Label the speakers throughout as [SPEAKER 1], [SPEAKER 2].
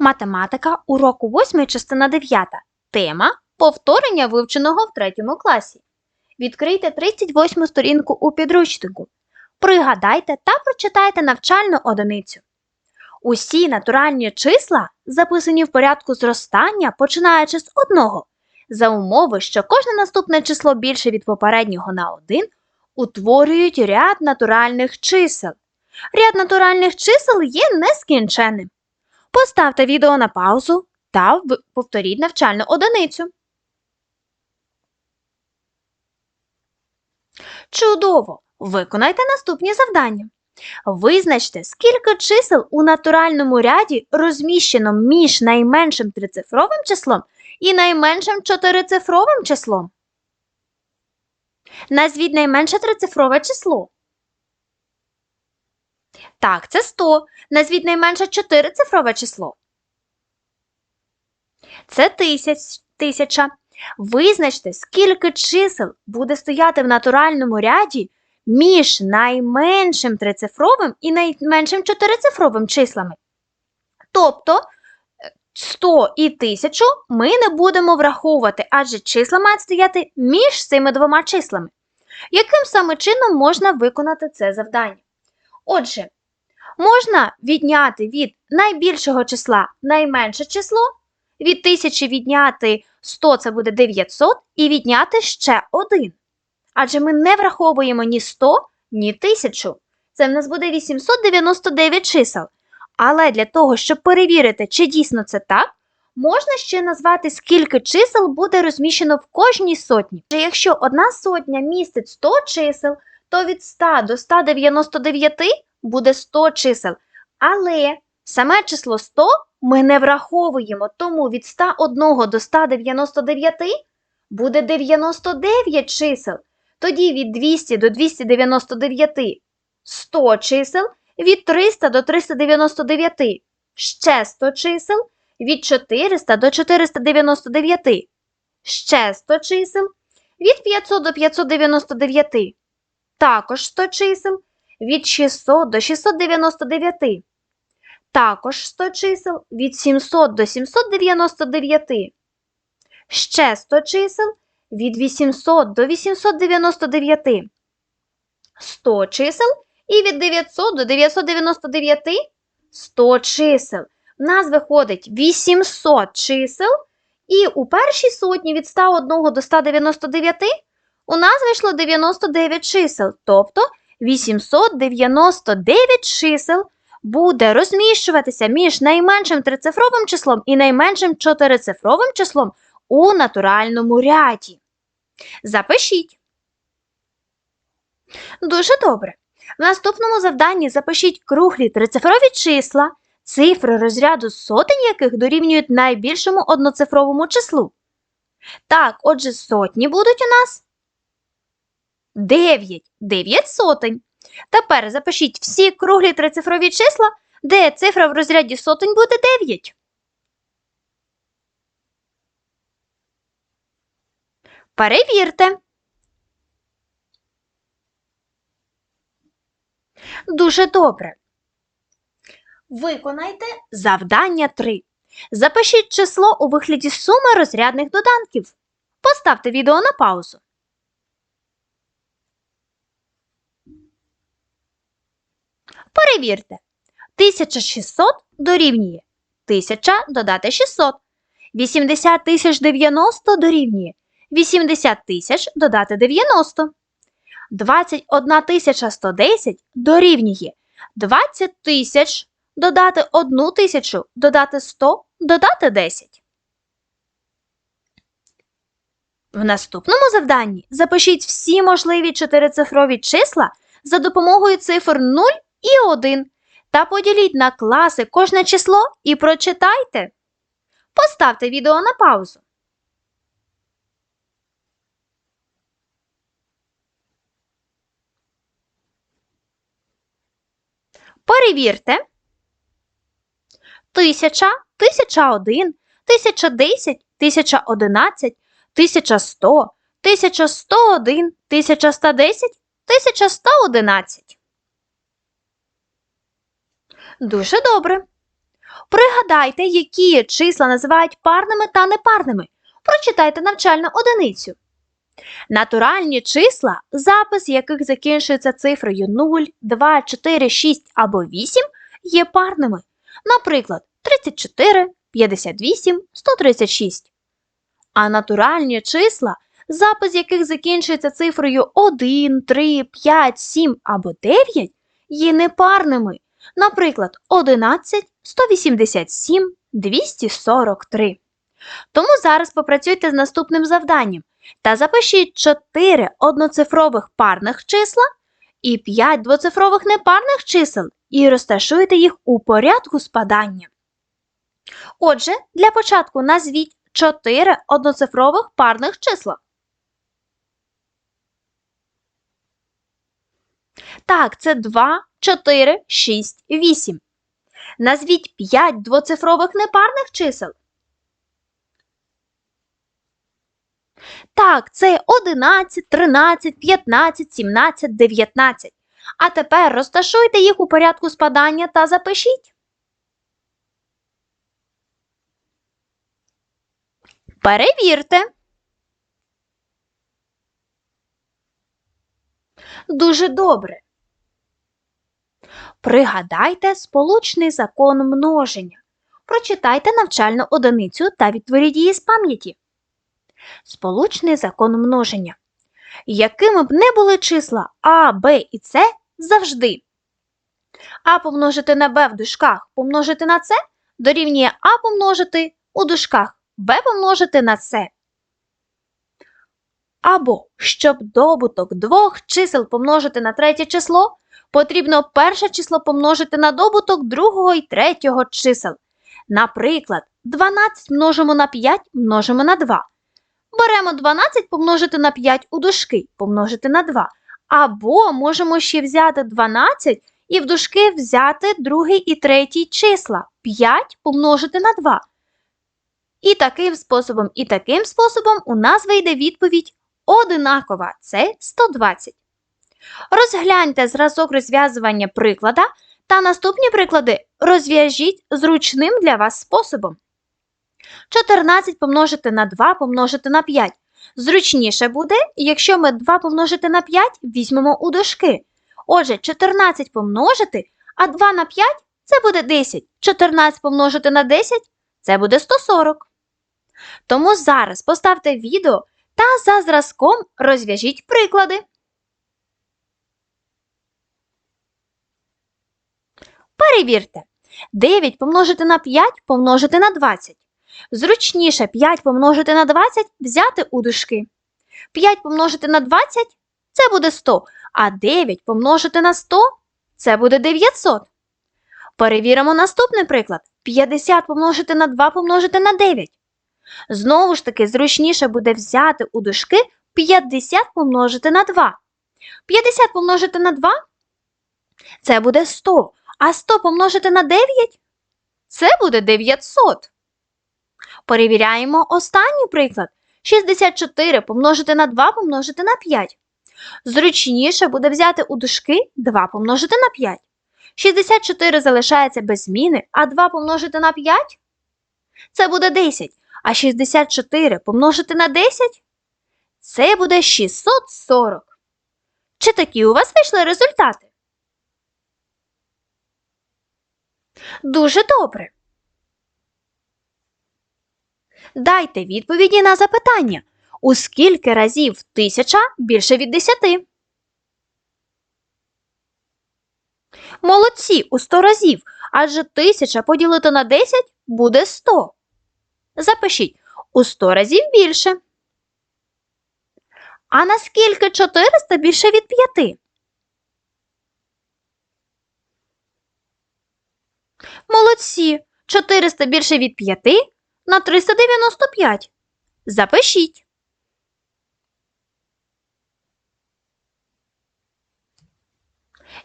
[SPEAKER 1] Математика уроку 8 частина 9. Тема повторення вивченого в 3 класі. Відкрийте 38 сторінку у підручнику. Пригадайте та прочитайте навчальну одиницю. Усі натуральні числа записані в порядку зростання, починаючи з одного, за умови, що кожне наступне число більше від попереднього на 1, утворюють ряд натуральних чисел. Ряд натуральних чисел є нескінченним. Поставте відео на паузу та повторіть навчальну одиницю. Чудово! Виконайте наступні завдання. Визначте, скільки чисел у натуральному ряді розміщено між найменшим трицифровим числом і найменшим чотирицифровим числом. Назвіть найменше трицифрове число. Так, це 100. Назвіть найменше чотирицифрове число. Це тисяч, тисяча. Визначте, скільки чисел буде стояти в натуральному ряді між найменшим трицифровим і найменшим чотирицифровим числами. Тобто е, 100 і 1000 ми не будемо враховувати, адже числа мають стояти між цими двома числами. Яким саме чином можна виконати це завдання? Отже, можна відняти від найбільшого числа найменше число, від 1000 відняти 100 це буде 900, і відняти ще 1. Адже ми не враховуємо ні 100, ні 1000. Це в нас буде 899 чисел. Але для того, щоб перевірити, чи дійсно це так, можна ще назвати, скільки чисел буде розміщено в кожній сотні. Якщо одна сотня містить 100 чисел, то від 100 до 199 буде 100 чисел. Але саме число 100 ми не враховуємо, тому від 101 до 199 буде 99 чисел. Тоді від 200 до 299 100 чисел, від 300 до 399 ще 100 чисел, від 400 до 499 ще 100 чисел, від 500 до 599 також 100 чисел, від 600 до 699 також 100 чисел, від 700 до 799 ще 100 чисел, від 800 до 899 100 чисел і від 900 до 999 100 чисел. У нас виходить 800 чисел, і у першій сотні від 101 до 199 у нас вийшло 99 чисел, тобто 899 чисел буде розміщуватися між найменшим трицифровим числом і найменшим чотирицифровим числом у натуральному ряді. Запишіть. Дуже добре. В наступному завданні запишіть круглі трицифрові числа, цифри розряду сотень яких дорівнюють найбільшому одноцифровому числу. Так, отже, сотні будуть у нас 9. 9 сотень. Тепер запишіть всі круглі трицифрові числа, де цифра в розряді сотень буде 9. Перевірте. Дуже добре. Виконайте завдання 3. Запишіть число у вигляді суми розрядних доданків. Поставте відео на паузу. Перевірте. 1600 дорівнює 1000 додати 600. 80 тисяч 90 дорівнює 80 тисяч додати 90. 21 тисяча 110 дорівнює 20 тисяч додати 1 тисячу додати 100 додати 10. В наступному завданні запишіть всі можливі чотирицифрові числа за допомогою цифр 0 і 1 та поділіть на класи кожне число і прочитайте. Поставте відео на паузу. Перевірте. 1000, 1001, 1010, 1011, 1100, 1101, 1110, 1111. Дуже добре. Пригадайте, які числа називають парними та непарними. Прочитайте навчальну одиницю. Натуральні числа, запис яких закінчується цифрою 0, 2, 4, 6 або 8, є парними. Наприклад, 34, 58, 136. А натуральні числа, запис яких закінчується цифрою 1, 3, 5, 7 або 9, є непарними. Наприклад, 11, 187, 243. Тому зараз попрацюйте з наступним завданням та запишіть 4 одноцифрових парних числа і 5 двоцифрових непарних чисел і розташуйте їх у порядку спадання. Отже, для початку назвіть 4 одноцифрових парних числа. Так, це 2, 4, 6, 8. Назвіть 5 двоцифрових непарних чисел. Так, це 11, 13, 15, 17, 19. А тепер розташуйте їх у порядку спадання та запишіть. Перевірте. Дуже добре. Пригадайте сполучний закон множення. Прочитайте навчальну одиницю та відтворіть її з пам'яті. Сполучний закон множення. Якими б не були числа А, Б і С завжди. А помножити на Б в дужках помножити на С дорівнює А помножити у дужках Б помножити на С. Або, щоб добуток двох чисел помножити на третє число, потрібно перше число помножити на добуток другого і третього чисел. Наприклад, 12 множимо на 5 множимо на 2. Беремо 12 помножити на 5 у дужки, помножити на 2. Або можемо ще взяти 12 і в дужки взяти другий і третій числа. 5 помножити на 2. І таким способом, і таким способом у нас вийде відповідь одинакова. Це 120. Розгляньте зразок розв'язування приклада та наступні приклади розв'яжіть зручним для вас способом. 14 помножити на 2 помножити на 5. Зручніше буде, якщо ми 2 помножити на 5 візьмемо у дужки. Отже, 14 помножити, а 2 на 5 це буде 10. 14 помножити на 10 це буде 140. Тому зараз поставте відео та за зразком розв'яжіть приклади. Перевірте. 9 помножити на 5 помножити на 20. Зручніше 5 помножити на 20 взяти у дужки. 5 помножити на 20 це буде 100, а 9 помножити на 100 це буде 900. Перевіримо наступний приклад. 50 помножити на 2 помножити на 9. Знову ж таки, зручніше буде взяти у дужки 50 помножити на 2. 50 помножити на 2 це буде 100. А 100 помножити на 9 це буде 900. Перевіряємо останній приклад. 64 помножити на 2 помножити на 5. Зручніше буде взяти у дужки 2 помножити на 5. 64 залишається без зміни, а 2 помножити на 5 це буде 10. А 64 помножити на 10 це буде 640. Чи такі у вас вийшли результати? Дуже добре. Дайте відповіді на запитання. У скільки разів тисяча більше від десяти? Молодці у 100 разів, адже тисяча поділити на 10 буде 100. Запишіть у 100 разів більше. А наскільки 400 більше від 5? Молодці. 400 більше від 5 на 395. Запишіть.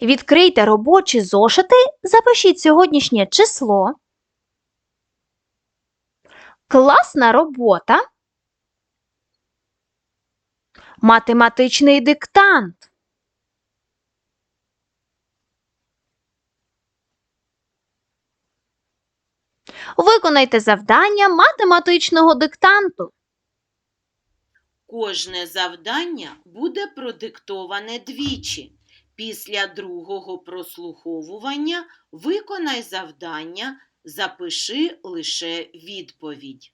[SPEAKER 1] Відкрийте робочі зошити, запишіть сьогоднішнє число. Класна робота. Математичний диктант. Виконайте завдання математичного диктанту.
[SPEAKER 2] Кожне завдання буде продиктоване двічі. Після другого прослуховування виконай завдання, запиши лише відповідь.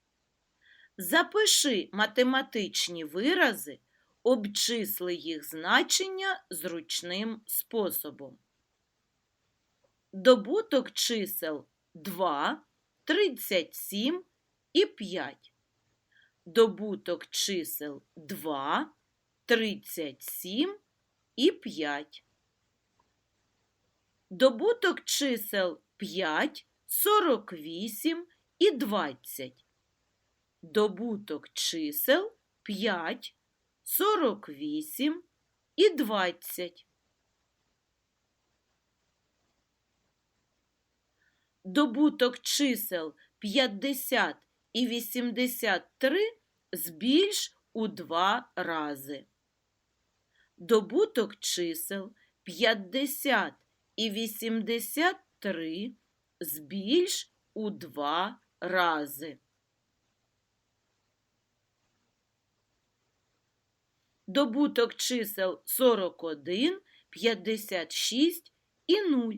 [SPEAKER 2] Запиши математичні вирази, обчисли їх значення зручним способом. Добуток чисел 2, 37 і 5 добуток чисел 2, 37 і 5. Добуток чисел 5, 48 і 20. Добуток чисел 5, 48 і 20. Добуток чисел 50 і 83 збільш у два рази. Добуток чисел 50 і 83 збільш у два рази. Добуток чисел 41, 56 і 0.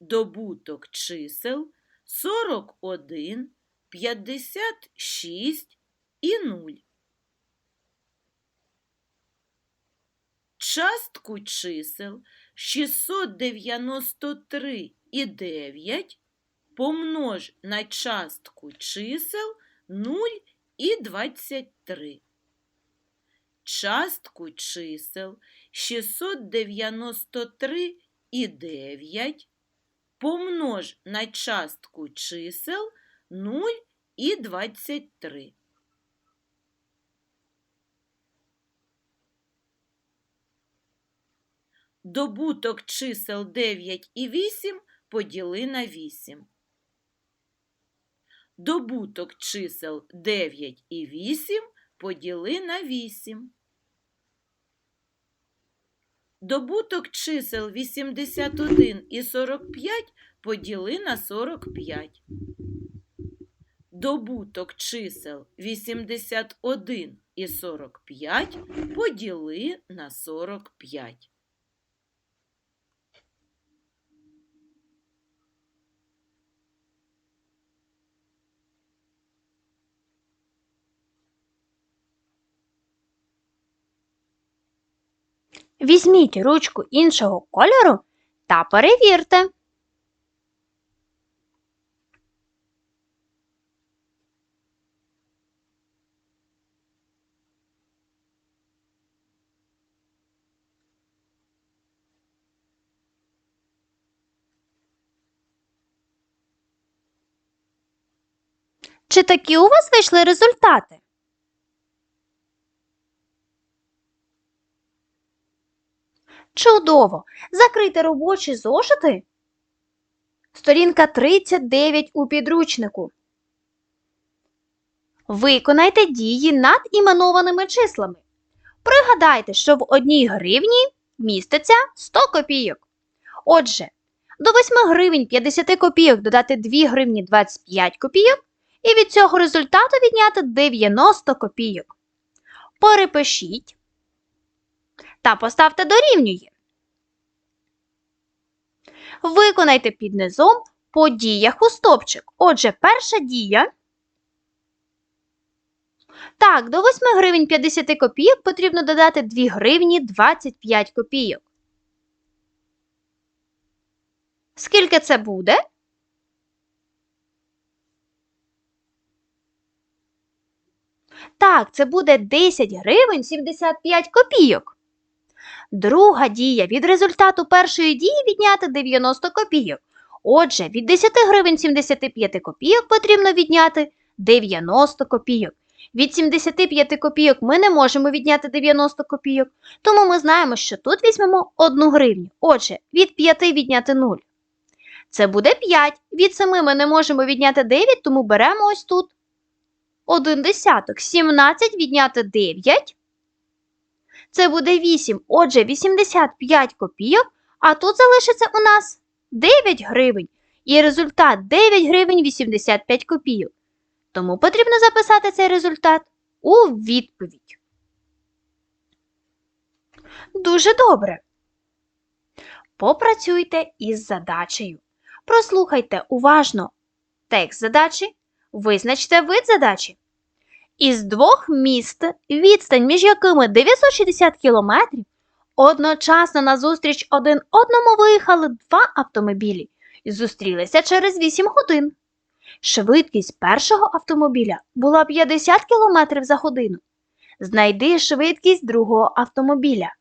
[SPEAKER 2] Добуток чисел 41, 56 і 0. Частку чисел 693 і 9 помнож на частку чисел 0 і 23. Частку чисел 693 і 9 помнож на частку чисел 0 і 23. Добуток чисел 9 і 8 поділи на 8. Добуток чисел 9 і 8 поділи на 8. Добуток чисел 81 і 45 поділи на 45. Добуток чисел 81 і 45 поділи на 45.
[SPEAKER 1] Візьміть ручку іншого кольору та перевірте. Чи такі у вас вийшли результати? Чудово! Закрийте робочі зошити. Сторінка 39 у підручнику. Виконайте дії над іменованими числами. Пригадайте, що в одній гривні міститься 100 копійок. Отже, до 8 гривень 50 копійок додати 2 гривні 25 копійок і від цього результату відняти 90 копійок. Перепишіть та поставте дорівнює. Виконайте під низом по діях у стопчик. Отже, перша дія. Так, до 8 гривень 50 копійок потрібно додати 2 гривні 25 копійок. Скільки це буде? Так, це буде 10 гривень 75 копійок. Друга дія від результату першої дії відняти 90 копійок. Отже, від 10 гривень 75 копійок потрібно відняти 90 копійок. Від 75 копійок ми не можемо відняти 90 копійок, тому ми знаємо, що тут візьмемо 1 гривню. Отже, від 5 відняти 0. Це буде 5. Від 7 ми не можемо відняти 9, тому беремо ось тут 1 десяток. 17 відняти 9. Це буде 8. Отже, 85 копійок, а тут залишиться у нас 9 гривень. І результат 9 гривень 85 копійок. Тому потрібно записати цей результат у відповідь. Дуже добре. Попрацюйте із задачею. Прослухайте уважно текст задачі, визначте вид задачі. Із двох міст, відстань між якими 960 кілометрів, одночасно назустріч один одному виїхали два автомобілі і зустрілися через 8 годин. Швидкість першого автомобіля була 50 км за годину. Знайди швидкість другого автомобіля.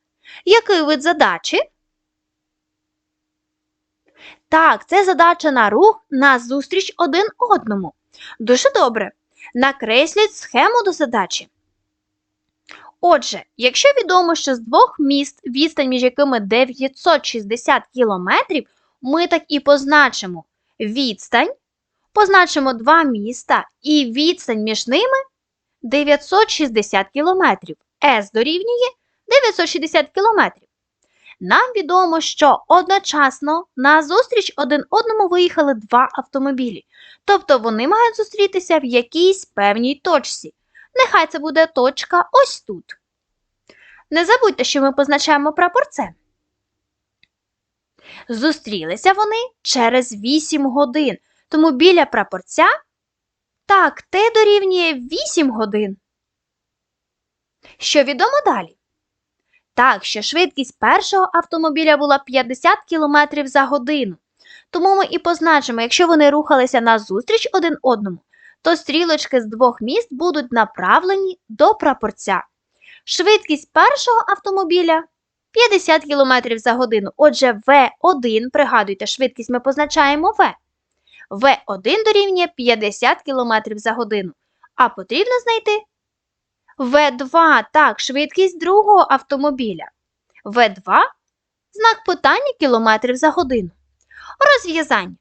[SPEAKER 1] Який вид задачі? Так, це задача на рух на зустріч один одному. Дуже добре. Накресліть схему до задачі. Отже, якщо відомо, що з двох міст, відстань між якими 960 кілометрів, ми так і позначимо відстань, позначимо два міста і відстань між ними 960 кілометрів. С дорівнює 960 кілометрів. Нам відомо, що одночасно на зустріч один одному виїхали два автомобілі. Тобто вони мають зустрітися в якійсь певній точці. Нехай це буде точка ось тут. Не забудьте, що ми позначаємо прапорце. Зустрілися вони через 8 годин, тому біля прапорця так, Т дорівнює 8 годин. Що відомо далі? Так, що швидкість першого автомобіля була 50 км за годину. Тому ми і позначимо, якщо вони рухалися назустріч один одному, то стрілочки з двох міст будуть направлені до прапорця. Швидкість першого автомобіля 50 км за годину. Отже, В1, пригадуйте, швидкість ми позначаємо В. В1 дорівнює 50 км за годину. А потрібно знайти В2, так, швидкість другого автомобіля. В2 знак питання кілометрів за годину. Розв'язання.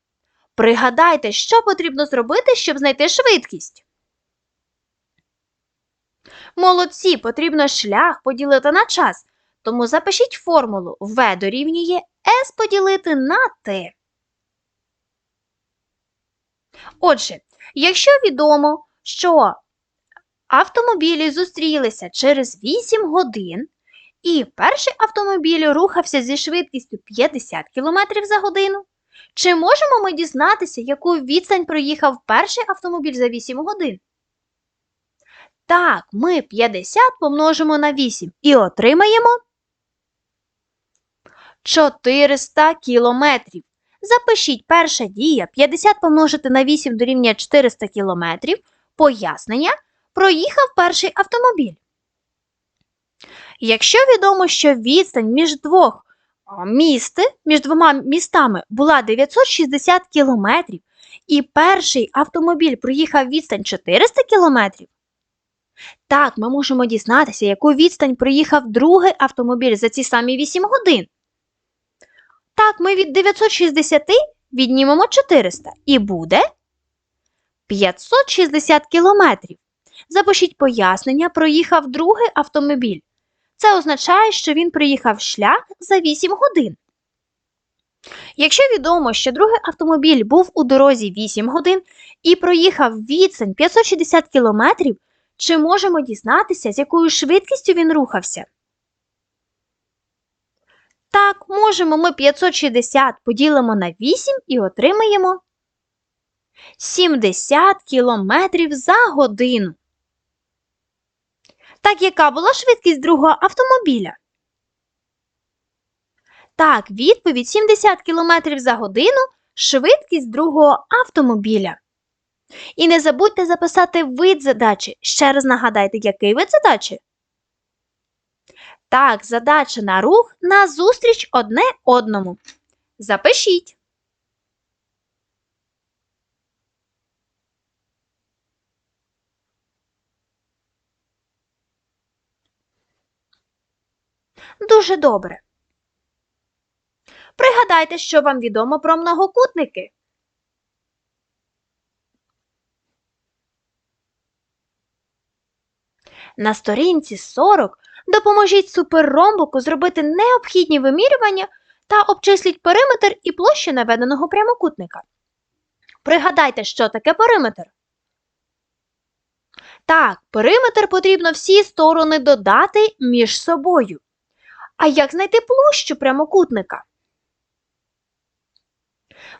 [SPEAKER 1] Пригадайте, що потрібно зробити, щоб знайти швидкість. Молодці, потрібно шлях поділити на час. Тому запишіть формулу В дорівнює С поділити на Т. Отже, якщо відомо, що автомобілі зустрілися через 8 годин, і перший автомобіль рухався зі швидкістю 50 км за годину, чи можемо ми дізнатися, яку відстань проїхав перший автомобіль за 8 годин? Так, ми 50 помножимо на 8 і отримаємо 400 кілометрів. Запишіть перша дія 50 помножити на 8 дорівнює 400 кілометрів. Пояснення проїхав перший автомобіль. Якщо відомо, що відстань між двох місти, між двома містами була 960 кілометрів, і перший автомобіль проїхав відстань 400 кілометрів, так, ми можемо дізнатися, яку відстань проїхав другий автомобіль за ці самі 8 годин. Так, ми від 960 віднімемо 400 і буде 560 кілометрів. Запишіть пояснення, проїхав другий автомобіль. Це означає, що він проїхав шлях за 8 годин. Якщо відомо, що другий автомобіль був у дорозі 8 годин і проїхав відстань 560 кілометрів, чи можемо дізнатися, з якою швидкістю він рухався? Так, можемо ми 560 поділимо на 8 і отримаємо 70 кілометрів за годину. Так, яка була швидкість другого автомобіля? Так, відповідь 70 км за годину швидкість другого автомобіля. І не забудьте записати вид задачі. Ще раз нагадайте, який вид задачі? Так, задача на рух на зустріч одне одному. Запишіть. Дуже добре. Пригадайте, що вам відомо про многокутники. На сторінці 40 допоможіть суперромбику зробити необхідні вимірювання та обчисліть периметр і площу наведеного прямокутника. Пригадайте, що таке периметр. Так, периметр потрібно всі сторони додати між собою. А як знайти площу прямокутника?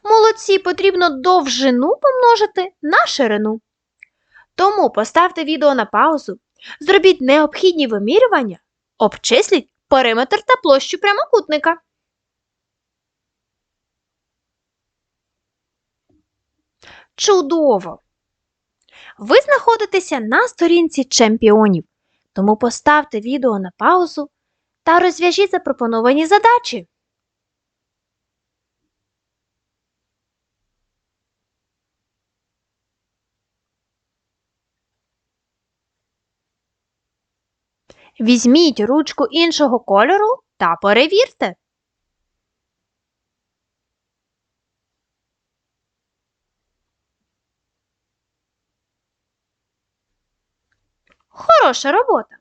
[SPEAKER 1] Молодці, потрібно довжину помножити на ширину. Тому поставте відео на паузу, зробіть необхідні вимірювання, обчисліть периметр та площу прямокутника. Чудово! Ви знаходитеся на сторінці чемпіонів, тому поставте відео на паузу та розв'яжіть запропоновані задачі. Візьміть ручку іншого кольору та перевірте. Хороша робота.